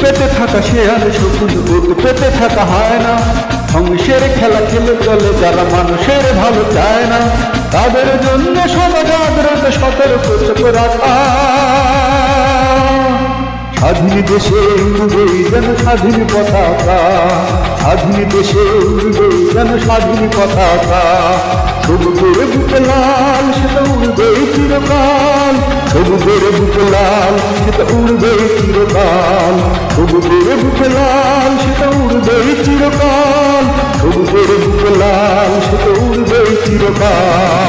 পেতে থাকা শেয়াল শকুন উত পেতে থাকা হয় না। ধ্বংসের খেলা খেলে চলে যারা মানুষের ভালো চায় না। তাদের জন্য সদা জাগ্রত সতর্ক রাখা। স্বাধীন দেশে উড়বেই যেন স্বাধীন পতাকা। স্বাধীন দেশে উড়বেই যেন স্বাধীন পতাকা। সবুজের বুকে লাল, সেটা উড়বেই চিরকাল। সবুজের বুকে লাল, সেটা উড়বে চিরকাল। সবুজের বুকে লাল, সেটা উড়বে চিরকাল। সবুজের বুকে লাল, সেটা উড়বে চিরকাল।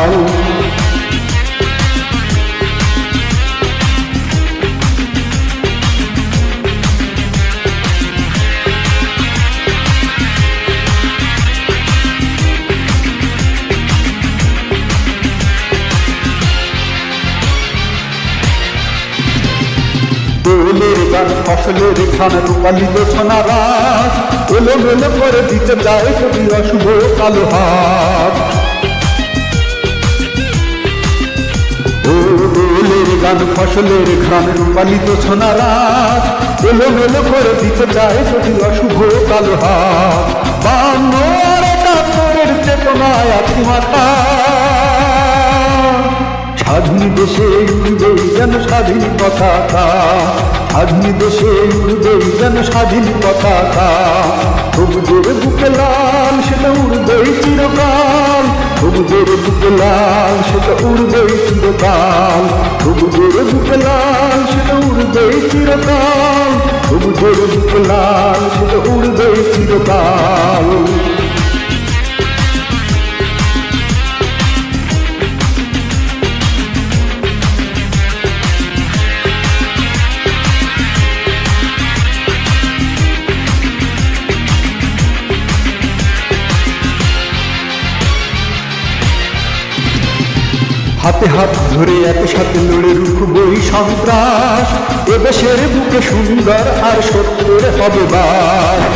দোলের গান, ফসলের খান রূপালিত সোনারাত এলো মেলো করে দিতে যায় যদি অশুভ কালো হাত। ও দোলের গান, ফসলের ঘ্রাণ রূপালিত সোনারাত এলো মেলো করে দিতে যায় যদি অশুভ কালো হাত। বান্ন আর একাত্তরের চেতনায় আছি স্বাধীন দেশে উড়বেই যেন স্বাধীন পতাকা। স্বাধীন দেশে উড়বেই যেন স্বাধীন পতাকা। সবুজের বুকে লাল, সেটা উড়বেই চিরকাল। সবুজের বুকে লাল, সেটা উড়বেই চিরকাল। সবুজের বুকে লাল, সেটা উড়বেই চিরকাল। সবুজের বুকে লাল, সেটা উড়বেই চিরকাল। হাতে হাত ধরে একসাথে লড়ে রুখবই সন্ত্রাস। এ দেশের বুকে সুন্দর আর সত্যের হবে বাস।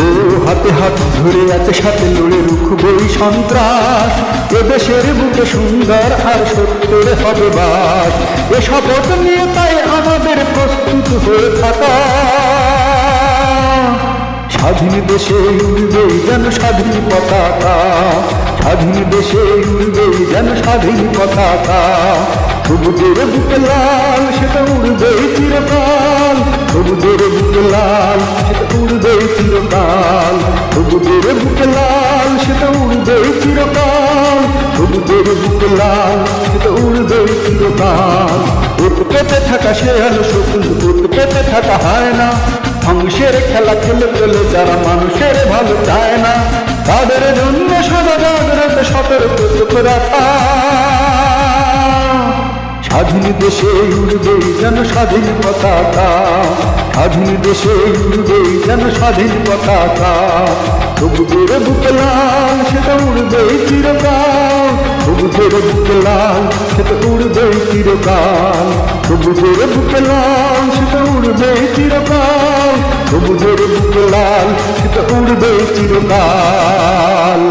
ও হাতে হাত ধরে একসাথে লড়ে রুখবই সন্ত্রাস। এ দেশের বুকে সুন্দর আর সত্যের হবে বাস। এ শপথ নিয়ে তাই আমাদের প্রস্তুত হয়ে থাকা। স্বাধীন দেশে উড়বেই যেন স্বাধীন পতাকা। স্বাধীন দেশে উড়বেই যেন স্বাধীন পতাকা। সবুজের বুকে লাল, সেটা উড়বেই চিরকাল। সবুজের বুকে লাল, সেটা উড়বেই চিরকাল। সবুজের বুকে লাল, সেটা উড়বেই চিরকাল। সবুজের বুকে লাল, সেটা উড়বেই চিরকাল। উঠ পেতে থাকা শেয়াল শকুন উঠ পেতে থাকা হয় না ধ্বংসের খেলা খেলে চলে যারা মানুষের ভালো চায় না, তাদের জন্য সদা জাগ্রত সতর্ক চোখ রাখা। স্বাধীন দেশে উড়বেই যেন স্বাধীন পতাকা, স্বাধীন দেশে উড়বেই যেন স্বাধীন পতাকা। সবুজের বুকে লাল, সেটা উড়বেই চিরকাল। সবুজের বুকে লাল, সেটা উড়বেই চিরকাল। সবুজের বুকে লাল, সেটা উড়বেই চিরকাল। সবুজের বুকে লাল সেটা উড়বে চিরকাল।